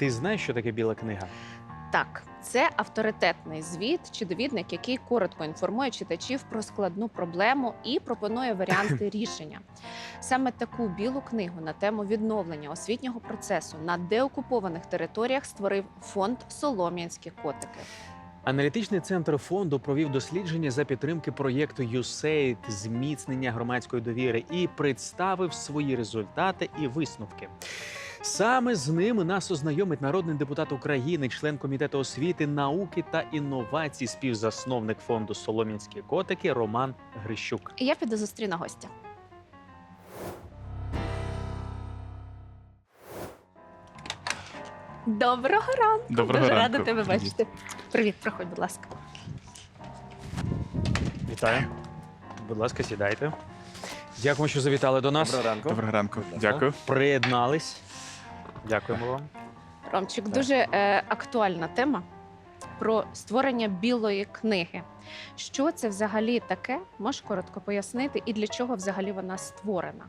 Ти знаєш, що таке біла книга? Так, це авторитетний звіт чи довідник, який коротко інформує читачів про складну проблему і пропонує варіанти рішення. Саме таку білу книгу на тему відновлення освітнього процесу на деокупованих територіях створив фонд Солом'янські котики. Аналітичний центр фонду провів дослідження за підтримки проєкту USAID зміцнення громадської довіри і представив свої результати і висновки. Саме з ними нас ознайомить народний депутат України, член комітету освіти, науки та інновацій, співзасновник фонду Солом'янські котики Роман Грищук. Я піду зустріну гостя. Доброго ранку! Доброго Дуже ранку. рада тебе Привіт. бачити. Привіт, проходь, будь ласка. Вітаю. Будь ласка, сідайте. Дякуємо, що завітали до нас. Доброго ранку. Доброго ранку. Дякую. Приєднались. Дякуємо вам. Ромчик, дуже е, актуальна тема про створення білої книги. Що це взагалі таке? Можеш коротко пояснити, і для чого взагалі вона створена?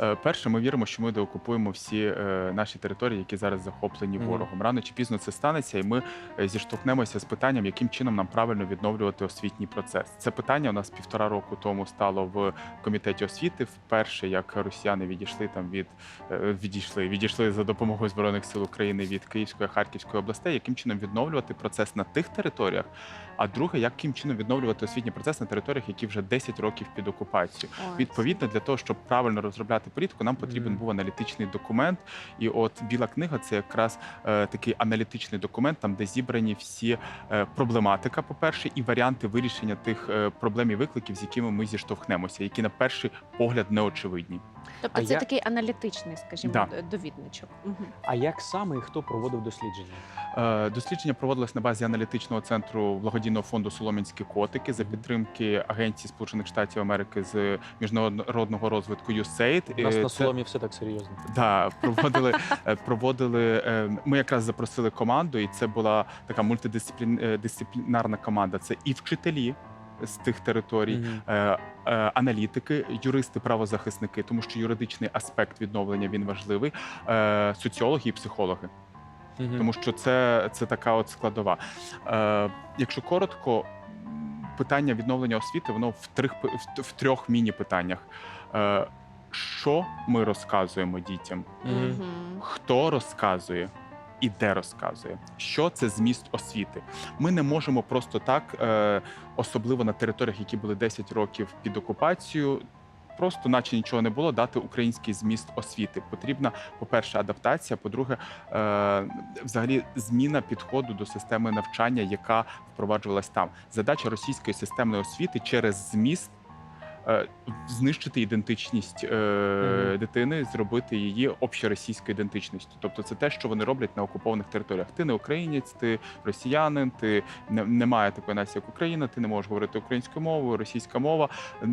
Е, Перше, ми віримо, що ми деокупуємо всі е, наші території, які зараз захоплені ворогом. Рано чи пізно це станеться, і ми е, зіштовхнемося з питанням, яким чином нам правильно відновлювати освітній процес. Це питання у нас півтора року тому стало в комітеті освіти. Вперше як росіяни відійшли там від відійшли, відійшли за допомогою збройних сил України від Київської Харківської областей, яким чином відновлювати процес на тих територіях. А друге, яким чином відновлювати освітній процес на територіях, які вже 10 років під окупацією. Ой, Відповідно, для того, щоб правильно розробляти політику, нам потрібен був аналітичний документ. І от біла книга це якраз е, такий аналітичний документ, там де зібрані всі е, проблематика, по-перше, і варіанти вирішення тих е, проблем і викликів, з якими ми зіштовхнемося, які на перший погляд неочевидні. Тобто А це я- такий аналітичний, скажімо, Да. довідничок. А як саме і хто проводив дослідження? Е, Дослідження проводилось на базі аналітичного центру благодійного фонду Солом'янські котики за підтримки Агенції Сполучених Штатів Америки з міжнародного розвитку USAID. У нас Е, на це- соломі все так серйозно. Да, проводили, е, проводили. е, Ми якраз запросили команду, і це була така мультидисциплінарна команда. Це і вчителі з тих територій, е, е, аналітики, юристи, правозахисники, тому що юридичний аспект відновлення він важливий, е, соціологи і психологи Мгм. тому що це, це така от складова. Е, якщо коротко, питання відновлення освіти, воно в трьох, в, в трьох міні-питаннях. Е, що ми розказуємо дітям? Мгм. Мгм. Хто розказує? І де розказує, що це зміст освіти? Ми не можемо просто так, е, особливо на територіях, які були 10 років під окупацією, просто, наче нічого не було, дати український зміст освіти. Потрібна, по-перше, адаптація. По-друге, е, взагалі зміна підходу до системи навчання, яка впроваджувалась там. Задача російської системної освіти через зміст. Е, Знищити ідентичність е, Мгм. дитини, зробити її общеросійською ідентичністю. Тобто, це те, що вони роблять на окупованих територіях. Ти не українець, ти росіянин, ти не, немає такої нації, як Україна, ти не можеш говорити українською мовою, російська мова е,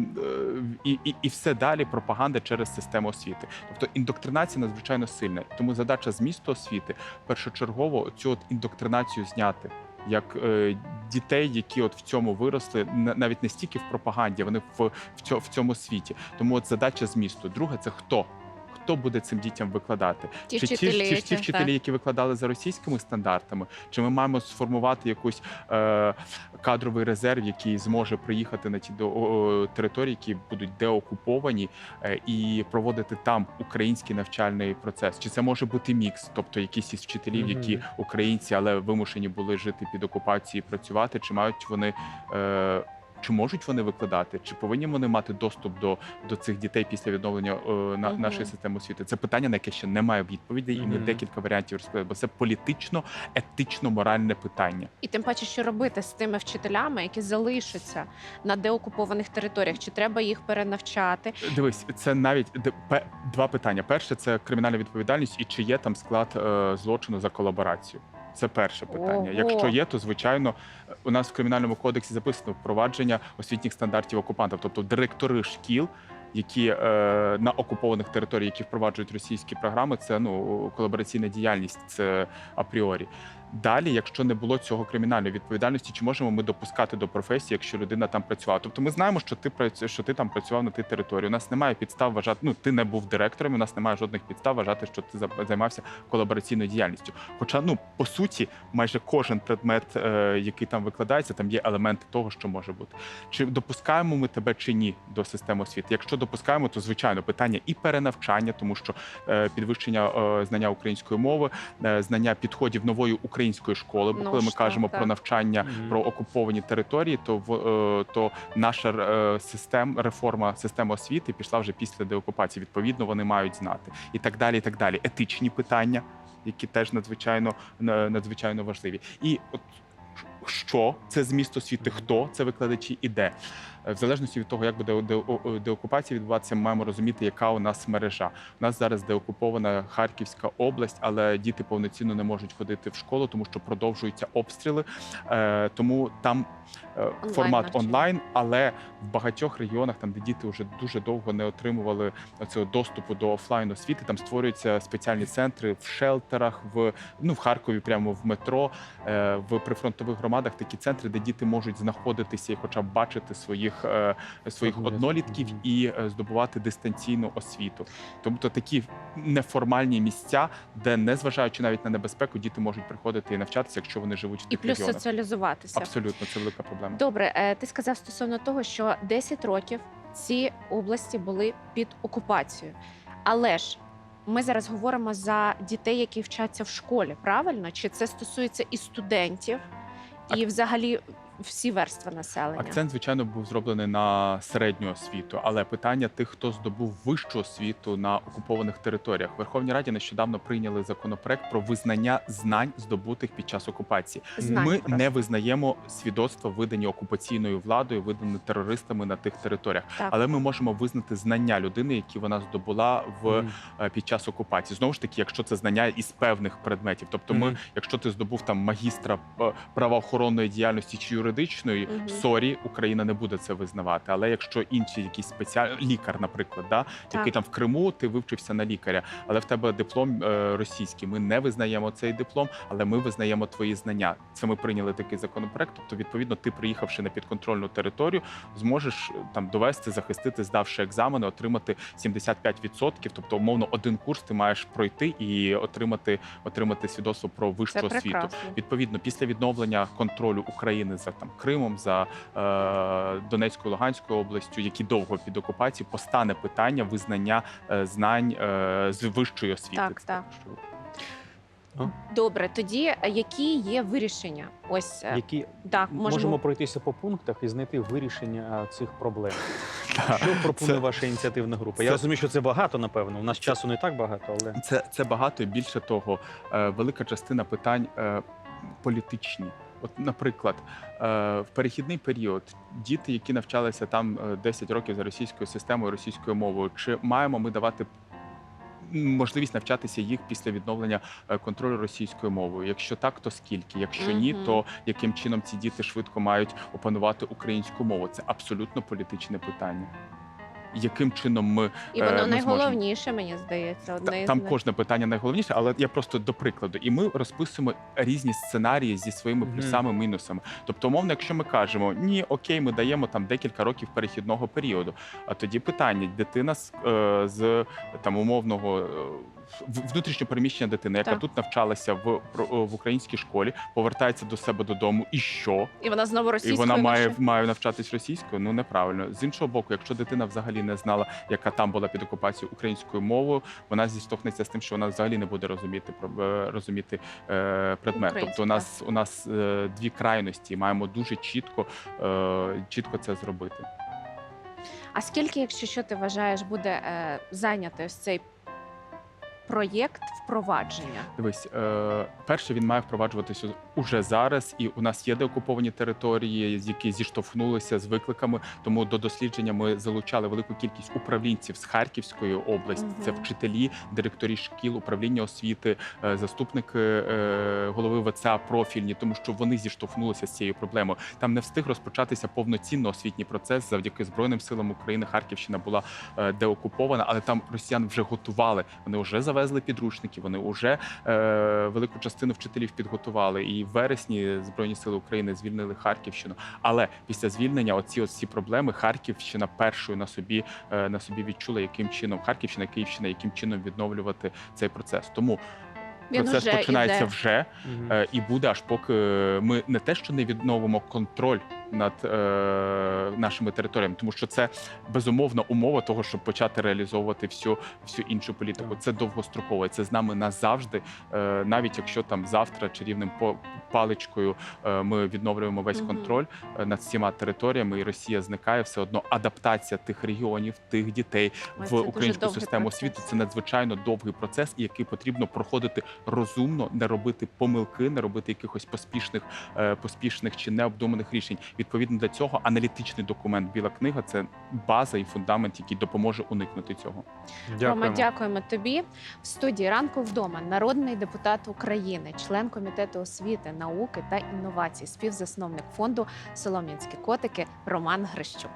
і, і, і все далі пропаганда через систему освіти. Тобто індоктринація надзвичайно сильна. Тому задача змісту освіти першочергово цю от індоктринацію зняти. Як е, дітей, які от в цьому виросли, на- навіть не стільки в пропаганді, вони в, в, цьо- в цьому світі. Тому от задача змісту. Друге, це хто? Хто буде цим дітям викладати? Ті чи вчителі, ті, чи ті вчителі, так. які викладали за російськими стандартами, чи ми маємо сформувати якийсь е, кадровий резерв, який зможе приїхати на ті до, о, території, які будуть деокуповані, е, і проводити там український навчальний процес? Чи це може бути мікс, тобто якісь із вчителів, Мгм. які українці, але вимушені були жити під окупацією, і працювати, чи мають вони. Е, чи можуть вони викладати, чи повинні вони мати доступ до, до цих дітей після відновлення е, на, Мгм. нашої системи освіти? Це питання, на яке ще немає відповідей, і ми декілька варіантів розповіли, бо це політично, етично, моральне питання. І тим паче, що робити з тими вчителями, які залишаться на деокупованих територіях? Чи треба їх перенавчати? Дивись, це навіть де- два питання. Перше це кримінальна відповідальність, і чи є там склад е, злочину за колаборацію. Це перше питання. Ого. Якщо є, то звичайно у нас в кримінальному кодексі записано впровадження освітніх стандартів окупантів, тобто директори шкіл. Які е, на окупованих територіях, які впроваджують російські програми, це ну колабораційна діяльність, це апріорі. Далі, якщо не було цього кримінальної відповідальності, чи можемо ми допускати до професії, якщо людина там працювала? Тобто ми знаємо, що ти працю- що ти там працював на тій території. У нас немає підстав вважати, ну ти не був директором. У нас немає жодних підстав вважати, що ти займався колабораційною діяльністю. Хоча, ну по суті, майже кожен предмет, е, який там викладається, там є елементи того, що може бути. Чи допускаємо ми тебе чи ні до системи освіти? Якщо допускаємо, то звичайно питання і перенавчання, тому що е, підвищення знання української мови, е, знання підходів нової української школи. Бо Ну коли ми кажемо так, про навчання про окуповані території, то в е, то наша е, систем реформа системи освіти пішла вже після деокупації. Відповідно, вони мають знати і так далі. І так далі. Етичні питання, які теж надзвичайно надзвичайно важливі. І от що це зміст освіти, хто це викладачі і де. В залежності від того, як буде деокупація відбуватися, ми маємо розуміти, яка у нас мережа. У нас зараз деокупована Харківська область, але діти повноцінно не можуть ходити в школу, тому що продовжуються обстріли. Е, Тому там е, формат навчання. онлайн, але в багатьох регіонах, там де діти вже дуже довго не отримували цього доступу до офлайн освіти, там створюються спеціальні центри в шелтерах, в ну в Харкові, прямо в метро, е, в прифронтових громадах такі центри, де діти можуть знаходитися і, хоча б бачити своїх е, своїх Однолітків. однолітків і е, здобувати дистанційну освіту. Тобто такі неформальні місця, де незважаючи навіть на небезпеку, діти можуть приходити і навчатися, якщо вони живуть в І плюс регіонах. соціалізуватися. Абсолютно, це велика проблема. Добре, е, ти сказав стосовно того, що 10 років ці області були під окупацією. Але ж ми зараз говоримо за дітей, які вчаться в школі, правильно? Чи це стосується і студентів, і взагалі всі верстви населення? Акцент, звичайно, був зроблений на середню освіту, але питання тих, хто здобув вищу освіту на окупованих територіях. В Верховній Раді нещодавно прийняли законопроект про визнання знань, здобутих під час окупації. Знань Ми просто. не визнаємо свідоцтва, видані окупаційною владою, видані терористами на тих територіях. Так. Але ми можемо визнати знання людини, які вона здобула в е, під час окупації. Знову ж таки, якщо це знання із певних предметів, тобто ми, якщо ти здобув там магістра е, правоохоронної діяльності чи юридичної, Мгм. сорі, Україна не буде це визнавати. Але якщо інші якісь спеціальні лікар, наприклад, да, який там в Криму, ти вивчився на лікаря, але в тебе диплом е, російський. Ми не визнаємо цей диплом, але ми визнаємо твої знання. Це ми прийняли такий законопроект. Тобто, відповідно, ти приїхавши на підконтрольну територію, зможеш е, там довести, захистити, здавши екзамени, отримати 75%. Тобто, умовно, один курс ти маєш пройти і отримати, отримати свідоцтво про вищу освіту. Відповідно, після відновлення контролю України за там Кримом, за е, Донецькою Луганською областю, які довго під окупацією, постане питання визнання е, знань е, з вищої освіти. Так, так. що- Добре, тоді е, які є вирішення? Ось е, Які так, можемо... можемо пройтися по пунктах і знайти вирішення цих проблем. Що пропонує Це- ваша ініціативна група? Я розумію, що це багато, напевно. У нас часу не так багато, але Це, це багато і більше того, е, велика частина питань е, політичні. От, наприклад, е, в перехідний період діти, які навчалися там е, 10 років за російською системою, російською мовою, чи маємо ми давати можливість навчатися їх після відновлення е, контролю російською мовою? Якщо так, то скільки? Якщо ні, то яким чином ці діти швидко мають опанувати українську мову? Це абсолютно політичне питання. Яким чином ми і е, воно ми зможемо. найголовніше, мені здається. Одне із Там кожне питання найголовніше, але я просто до прикладу. І ми розписуємо різні сценарії зі своїми плюсами мінусами. Тобто, умовно, якщо ми кажемо, ні, окей, ми даємо там декілька років перехідного періоду. А тоді питання: дитина з, е, з там умовного. Внутрішньо переміщення дитини, яка Так. тут навчалася в про- в українській школі, повертається до себе додому, і що? І вона знову І російською. вона має, навчає. має навчатись російською. Ну неправильно. З іншого боку, якщо дитина взагалі не знала, яка там була під окупацією українською мовою, вона зіштовхнеться з тим, що вона взагалі не буде розуміти про- е, розуміти е, предмет. Українську, Тобто, у нас у нас е, дві крайності, і маємо дуже чітко, е, чітко це зробити. А скільки, якщо що ти вважаєш, буде е, зайняти ось цей проєкт впровадження? Дивись, е, перше він має впроваджуватися уже зараз, і у нас є деокуповані території, які зіштовхнулися з викликами. Тому до дослідження ми залучали велику кількість управлінців з Харківської області. Це вчителі, директорі шкіл, управління освіти, е, заступники е, голови ВЦА профільні, тому що вони зіштовхнулися з цією проблемою. Там не встиг розпочатися повноцінно освітній процес завдяки збройним силам України. Харківщина була е, деокупована, але там росіян вже готували. Вони вже завершили завезли підручники. Вони вже е, велику частину вчителів підготували. І в вересні збройні сили України звільнили Харківщину. Але після звільнення, оці ці проблеми Харківщина першою на собі е, на собі відчула, яким чином Харківщина, Київщина, яким чином відновлювати цей процес. Тому Він процес вже починається іде. вже е, і буде аж поки ми не те, що не відновимо контроль над е, нашими територіями, тому що це безумовна умова того, щоб почати реалізовувати всю всю іншу політику. Це довгостроково, це з нами назавжди. Е, навіть якщо там завтра чарівним по паличкою е, ми відновлюємо весь контроль е, над всіма територіями, і Росія зникає, все одно адаптація тих регіонів, тих дітей в українську систему освіти. Це надзвичайно довгий процес, який потрібно проходити розумно, не робити помилки, не робити якихось поспішних, е, поспішних чи необдуманих рішень. Відповідно для цього аналітичний документ Біла книга це база і фундамент, який допоможе уникнути цього. Рома, дякуємо тобі. В студії ранку вдома народний депутат України, член комітету освіти, науки та інновацій, співзасновник фонду Солом'янські котики Роман Грищук.